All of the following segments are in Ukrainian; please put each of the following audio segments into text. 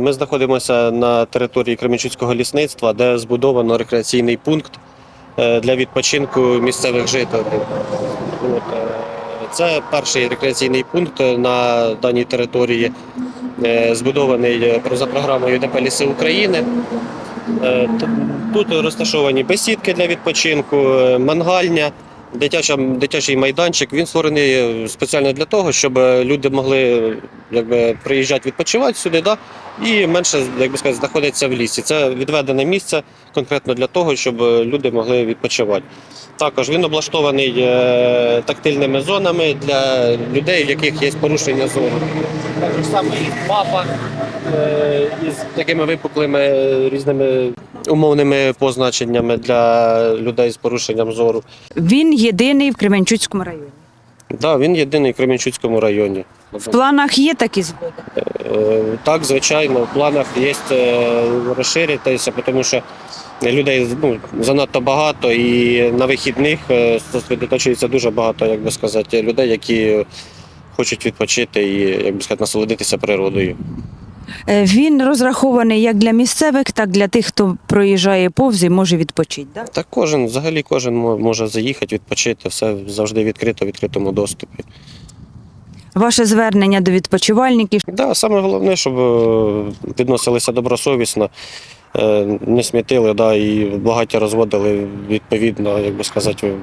Ми знаходимося на території Кременчуцького лісництва, де збудовано рекреаційний пункт е, для відпочинку місцевих жителів. Е, Це перший рекреаційний пункт на даній території, е, збудований за програмою ДП Ліси України. Тут розташовані бесідки для відпочинку, мангальня, дитяча, дитячий майданчик. Він створений е, спеціально для того, щоб е, люди могли якби, приїжджати відпочивати сюди, да? і менше як би сказати, знаходитися в лісі. Це відведене місце конкретно для того, щоб е, люди могли відпочивати. Також він облаштований тактильними зонами для людей, в яких є порушення зору. Так само і мапа із такими випуклими різними умовними позначеннями для людей з порушенням зору. Він єдиний в Кременчуцькому районі. Да, він єдиний в Кременчуцькому районі. В планах є такі згоди. Е, Так, звичайно, в планах є е, розширитися, тому що людей ну, занадто багато, і на вихідних е, зосередоточується дуже багато, як би сказати, людей, які хочуть відпочити і як би сказати, насолодитися природою. Е, Він розрахований як для місцевих, так і для тих, хто проїжджає повз і може відпочити. Да? Так кожен, взагалі кожен може заїхати, відпочити, все завжди відкрито, в відкритому доступі. Ваше звернення до відпочивальників. Да, саме головне, щоб е, відносилися добросовісно, е, не смітили, да, і багаття розводили відповідно, як би сказати, в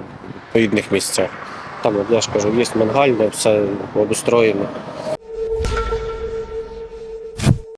відповідних місцях. Там, я ж кажу, є мангальне, все обустроєно.